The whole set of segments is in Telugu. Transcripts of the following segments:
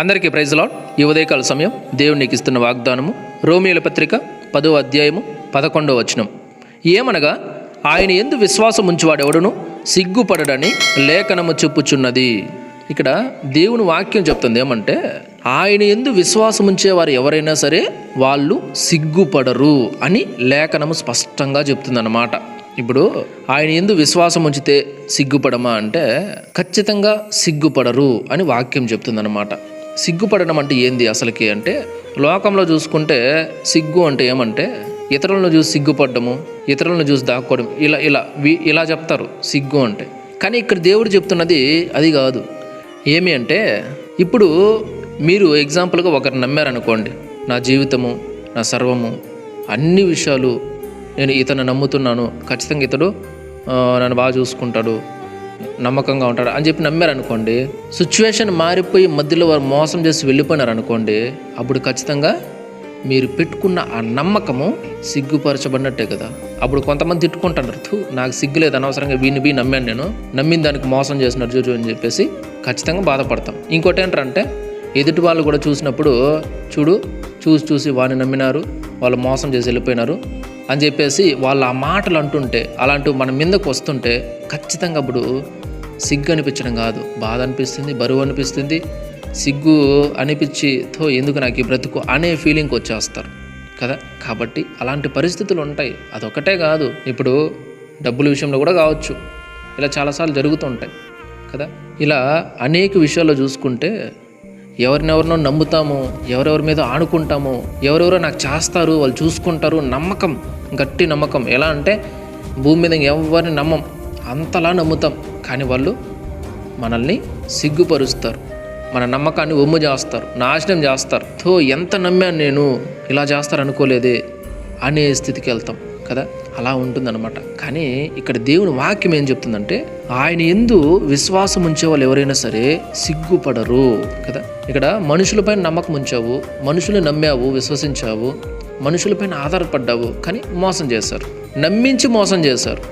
అందరికీ ప్రైజ్ లాడ్. ఈ ఉదయకాల సమయం దేవునికి ఇస్తున్న వాగ్దానము. రోమియోల పత్రిక పదో అధ్యాయము పదకొండో వచనం. ఏమనగా ఆయన ఎందు విశ్వాసం ఉంచువాడెవడును సిగ్గుపడడని లేఖనము చెప్పుచున్నది. ఇక్కడ దేవుని వాక్యం చెప్తుంది ఏమంటే ఆయన ఎందు విశ్వాసం ఉంచేవారు ఎవరైనా సరే వాళ్ళు సిగ్గుపడరు అని లేఖనము స్పష్టంగా చెప్తుందన్నమాట. ఇప్పుడు ఆయన ఎందు విశ్వాసం ఉంచితే సిగ్గుపడమా అంటే ఖచ్చితంగా సిగ్గుపడరు అని వాక్యం చెప్తుందన్నమాట. సిగ్గుపడడం అంటే ఏంది అసలుకి అంటే లోకంలో చూసుకుంటే సిగ్గు అంటే ఏమంటే ఇతరులను చూసి సిగ్గుపడ్డము ఇతరులను చూసి దాక్కోవడం ఇలా ఇలా ఇలా చెప్తారు సిగ్గు అంటే. కానీ ఇక్కడ దేవుడు చెప్తున్నది అది కాదు. ఏమి అంటే ఇప్పుడు మీరు ఎగ్జాంపుల్గా ఒకరిని నమ్మారనుకోండి నా జీవితము నా సర్వము అన్ని విషయాలు నేను ఇతను నమ్ముతున్నాను ఖచ్చితంగా ఇతడు నన్ను బాగా చూసుకుంటాడు నమ్మకంగా ఉంటాడు అని చెప్పి నమ్మారనుకోండి సిచ్యువేషన్ మారిపోయి మధ్యలో వారు మోసం చేసి వెళ్ళిపోయినారు అనుకోండి అప్పుడు ఖచ్చితంగా మీరు పెట్టుకున్న ఆ నమ్మకము సిగ్గుపరచబడినట్టే కదా. అప్పుడు కొంతమంది తిట్టుకుంటున్నారు "థు, నాకు సిగ్గు లేదు అనవసరంగా వీని బీ నమ్మాను నేను నమ్మిన దానికి మోసం చేసినారు చూచు అని చెప్పేసి ఖచ్చితంగా బాధపడతాం. ఇంకోటి ఏంటంటే ఎదుటి వాళ్ళు కూడా చూసినప్పుడు చూడు చూసి చూసి వాడిని నమ్మినారు వాళ్ళు మోసం చేసి వెళ్ళిపోయినారు అని చెప్పేసి వాళ్ళు ఆ మాటలు అంటుంటే అలాంటివి మన మీదకు వస్తుంటే ఖచ్చితంగా అప్పుడు సిగ్గు అనిపించడం కాదు. బాధ అనిపిస్తుంది బరువు అనిపిస్తుంది. సిగ్గు అనిపించి తో ఎందుకు నాకు ఈ బ్రతుకు అనే ఫీలింగ్కి వచ్చేస్తారు. కదా? కాబట్టి అలాంటి పరిస్థితులు ఉంటాయి. అదొకటే కాదు. ఇప్పుడు డబ్బుల విషయంలో కూడా కావచ్చు. ఇలా చాలాసార్లు జరుగుతుంటాయి కదా? ఇలా అనేక విషయాల్లో చూసుకుంటే ఎవరినెవరినో నమ్ముతాము ఎవరెవరి మీద ఆనుకుంటాము ఎవరెవరో నాకు చేస్తారు వాళ్ళు చూసుకుంటారు నమ్మకం గట్టి నమ్మకం. ఎలా అంటే భూమి మీద ఎవరిని నమ్మం అంతలా నమ్ముతాం. కానీ వాళ్ళు మనల్ని సిగ్గుపరుస్తారు మన నమ్మకాన్ని ఒమ్ము చేస్తారు నాశనం చేస్తారు. తో ఎంత నమ్మాను నేను ఇలా చేస్తారు అనుకోలేదే అనే స్థితికి వెళ్తాం. కదా? అలా ఉంటుందన్నమాట. కానీ ఇక్కడ దేవుని వాక్యం ఏం చెప్తుందంటే ఆయన ఎందు విశ్వాసం ఉంచే వాళ్ళు ఎవరైనా సరే సిగ్గుపడరు కదా? ఇక్కడ మనుషులపైన నమ్మకం ఉంచావు మనుషులు నమ్మావు విశ్వసించావు మనుషులపైన ఆధారపడ్డావు కానీ మోసం చేశారు. నమ్మించి మోసం చేశారు.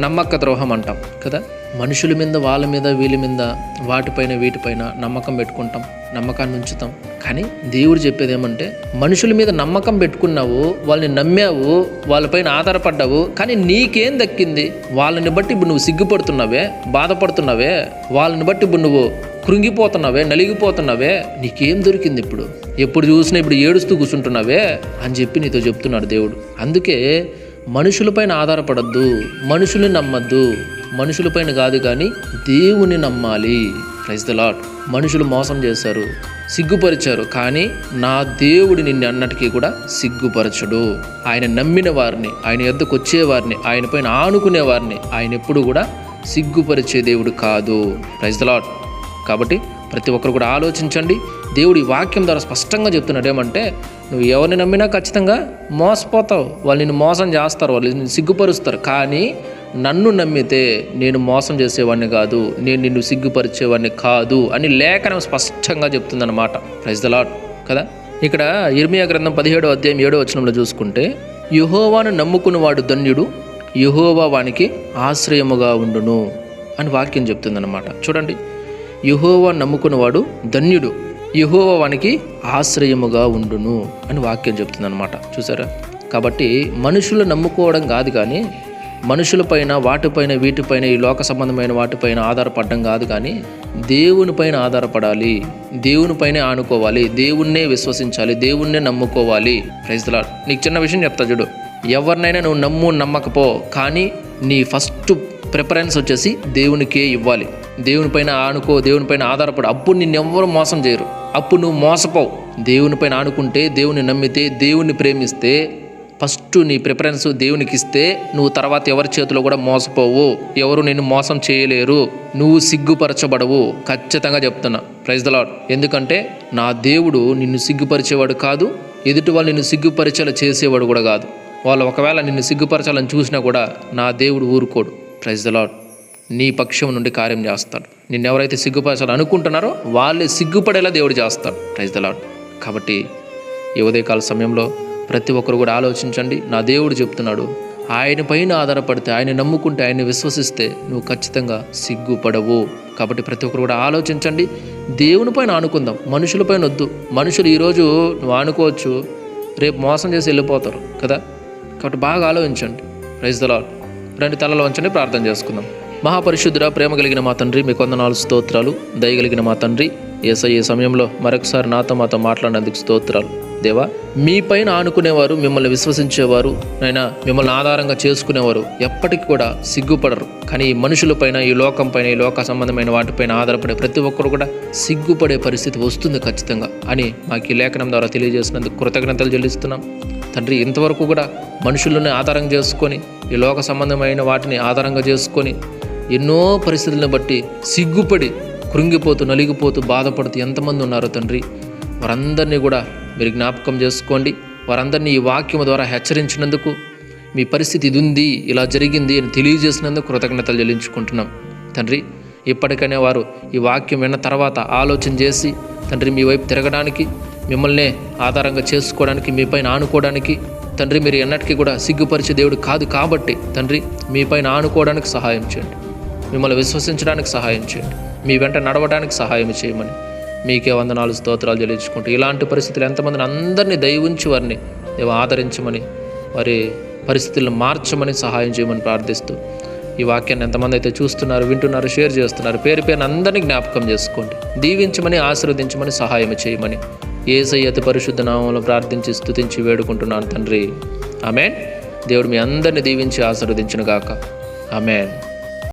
నమ్మక ద్రోహం అంటాం కదా? మనుషుల మీద వాళ్ళ మీద వీళ్ళ మీద వాటిపైన వీటిపైన నమ్మకం పెట్టుకుంటాం నమ్మకాన్ని ఉంచుతాం. కానీ దేవుడు చెప్పేది ఏమంటే మనుషుల మీద నమ్మకం పెట్టుకున్నావు వాళ్ళని నమ్మావు వాళ్ళపైన ఆధారపడ్డావు కానీ నీకేం దక్కింది? వాళ్ళని బట్టి ఇప్పుడు నువ్వు సిగ్గుపడుతున్నావే బాధపడుతున్నావే వాళ్ళని బట్టి ఇప్పుడు నువ్వు కృంగిపోతున్నావే నలిగిపోతున్నావే నీకేం దొరికింది ఇప్పుడు? ఎప్పుడు చూసినా ఇప్పుడు ఏడుస్తూ కూర్చుంటున్నావే అని చెప్పి నీతో చెప్తున్నాడు దేవుడు. అందుకే మనుషులపైన ఆధారపడద్దు మనుషుల్ని నమ్మద్దు. మనుషులపైన కాదు కానీ దేవుని నమ్మాలి. ప్రైజ్ ద లాట్ మనుషులు మోసం చేశారు సిగ్గుపరిచారు కానీ నా దేవుడు నిన్ను అన్నటికీ కూడా సిగ్గుపరచడు. ఆయన నమ్మిన వారిని ఆయన ఎద్దకు వచ్చేవారిని ఆయన పైన ఆనుకునే వారిని ఆయన ఎప్పుడు కూడా సిగ్గుపరిచే దేవుడు కాదు. ప్రైజ్ ద లాట్ కాబట్టి ప్రతి ఒక్కరు కూడా ఆలోచించండి. దేవుడి వాక్యం ద్వారా స్పష్టంగా చెప్తున్నాడు ఏమంటే నువ్వు ఎవరిని నమ్మినా ఖచ్చితంగా మోసపోతావు. వాళ్ళు నిన్ను మోసం చేస్తారు వాళ్ళు నిన్ను సిగ్గుపరుస్తారు. కానీ నన్ను నమ్మితే నేను మోసం చేసేవాడిని కాదు నేను నిన్ను సిగ్గుపరిచేవాడిని కాదు అని లేఖనం స్పష్టంగా చెప్తుందన్నమాట. ప్రైజ్ ద లాట్ కదా? ఇక్కడ ఇర్మియా గ్రంథం పదిహేడో అధ్యాయం ఏడో వచనంలో చూసుకుంటే యుహోవాను నమ్ముకున్నవాడు ధన్యుడు యహోవా వానికి ఆశ్రయముగా ఉండును అని వాక్యం చెప్తుందన్నమాట. చూడండి. యుహోవా నమ్ముకున్నవాడు ధన్యుడు యహోవా వానికి ఆశ్రయముగా ఉండును అని వాక్యం చెప్తుందన్నమాట. చూసారా? కాబట్టి మనుషులు నమ్ముకోవడం కాదు కానీ మనుషులపైన వాటిపైన వీటిపైన ఈ లోక సంబంధమైన వాటిపైన ఆధారపడడం కాదు కానీ దేవునిపైన ఆధారపడాలి. దేవునిపైనే ఆనుకోవాలి. దేవుణ్ణే విశ్వసించాలి. దేవుణ్ణే నమ్ముకోవాలి. ప్రైజ్ నీకు చిన్న విషయం చెప్తా చూడు. ఎవరినైనా నువ్వు నమ్ము నమ్మకపో కానీ నీ ఫస్ట్ ప్రిఫరెన్స్ వచ్చేసి దేవునికే ఇవ్వాలి. దేవునిపైన ఆనుకో దేవునిపైన ఆధారపడు. అప్పుడు నిన్నెవ్వరు మోసం చేయరు. అప్పుడు నువ్వు మోసపోవు. దేవునిపైన ఆనుకుంటే దేవుని నమ్మితే దేవుని ప్రేమిస్తే ఫస్ట్ నీ ప్రిఫరెన్స్ దేవునికి ఇస్తే నువ్వు తర్వాత ఎవరి చేతిలో కూడా మోసపోవు. ఎవరు నిన్ను మోసం చేయలేరు. నువ్వు సిగ్గుపరచబడవు. ఖచ్చితంగా చెప్తున్నా. ప్రైజ్ ద లాడ్ ఎందుకంటే నా దేవుడు నిన్ను సిగ్గుపరిచేవాడు కాదు ఎదుటి వాళ్ళు నిన్ను సిగ్గుపరిచేలా చేసేవాడు కూడా కాదు. వాళ్ళు ఒకవేళ నిన్ను సిగ్గుపరచాలని చూసినా కూడా నా దేవుడు ఊరుకోడు. ప్రైజ్ ద లాడ్ నీ పక్షం నుండి కార్యం చేస్తాడు. నిన్ను ఎవరైతే సిగ్గుపరచాలని అనుకుంటున్నారో వాళ్ళే సిగ్గుపడేలా దేవుడు చేస్తాడు. ప్రైజ్ ద లాడ్ కాబట్టి ఈ ఉదయకాల సమయంలో ప్రతి ఒక్కరు కూడా ఆలోచించండి. నా దేవుడు చెప్తున్నాడు ఆయన పైన ఆధారపడితే ఆయన నమ్ముకుంటే ఆయన్ని విశ్వసిస్తే నువ్వు ఖచ్చితంగా సిగ్గుపడవు. కాబట్టి ప్రతి ఒక్కరు కూడా ఆలోచించండి. దేవుని పైన ఆనుకుందాం మనుషులపైన వద్దు. మనుషులు ఈరోజు నువ్వు ఆనుకోవచ్చు రేపు మోసం చేసి వెళ్ళిపోతారు కదా? కాబట్టి బాగా ఆలోచించండి. ప్రైజ్ ద రెండు తలలో ఉంచండి ప్రార్థన చేసుకుందాం. మహాపరిశుద్ధుర ప్రేమ కలిగిన మా తండ్రి మీ కొందనాలు స్తోత్రాలు. దయగలిగిన మా తండ్రి ఏసై ఈ సమయంలో మరొకసారి నాతో మాతో మాట్లాడినందుకు స్తోత్రాలు. దేవా మీ పైన ఆనుకునేవారు మిమ్మల్ని విశ్వసించేవారు నైనా మిమ్మల్ని ఆధారంగా చేసుకునేవారు ఎప్పటికీ కూడా సిగ్గుపడరు. కానీ ఈ మనుషులపైన ఈ లోకం పైన ఈ లోక సంబంధమైన వాటిపైన ఆధారపడే ప్రతి ఒక్కరు కూడా సిగ్గుపడే పరిస్థితి వస్తుంది ఖచ్చితంగా అని మాకు ఈ లేఖనం ద్వారా తెలియజేసినందుకు కృతజ్ఞతలు చెల్లిస్తున్నాం. తండ్రి ఇంతవరకు కూడా మనుషులను ఆధారం చేసుకొని ఈ లోక సంబంధమైన వాటిని ఆధారంగా చేసుకొని ఎన్నో పరిస్థితులను బట్టి సిగ్గుపడి కృంగిపోతూ నలిగిపోతూ బాధపడుతూ ఎంతమంది ఉన్నారో తండ్రి వారందరినీ కూడా మీరు జ్ఞాపకం చేసుకోండి. వారందరినీ ఈ వాక్యం ద్వారా హెచ్చరించినందుకు మీ పరిస్థితి ఇది ఉంది ఇలా జరిగింది అని తెలియజేసినందుకు కృతజ్ఞతలు చెల్లించుకుంటున్నాం. తండ్రి ఇప్పటికైనా వారు ఈ వాక్యం విన్న తర్వాత ఆలోచన చేసి తండ్రి మీ వైపు తిరగడానికి మిమ్మల్నే ఆధారంగా చేసుకోవడానికి మీపైన ఆనుకోవడానికి తండ్రి మీరు ఎన్నటికీ కూడా సిగ్గుపరిచే దేవుడు కాదు కాబట్టి తండ్రి మీ పైన ఆనుకోవడానికి సహాయం చేయండి. మిమ్మల్ని విశ్వసించడానికి సహాయం చేయండి. మీ వెంట నడవడానికి సహాయం చేయమని. మీకే వందనాలు స్తోత్రాలు చెల్లించుకుంటూ ఇలాంటి పరిస్థితులు ఎంతమందిని అందరినీ దయవుంచి వారిని దేవ ఆదరించమని వారి పరిస్థితులను మార్చమని సహాయం చేయమని ప్రార్థిస్తూ ఈ వాక్యాన్ని ఎంతమంది అయితే చూస్తున్నారు వింటున్నారు షేర్ చేస్తున్నారు పేరు పేరున అందరినీ జ్ఞాపకం చేసుకోండి. దీవించమని ఆశీర్వదించమని సహాయం చేయమని ఏసై అతి పరిశుద్ధ నామంలో ప్రార్థించి స్థుతించి వేడుకుంటున్నాను తండ్రి. ఆమెన్. దేవుడు మీ అందరిని దీవించి ఆశీర్వదించిన గాక ఆమెన్.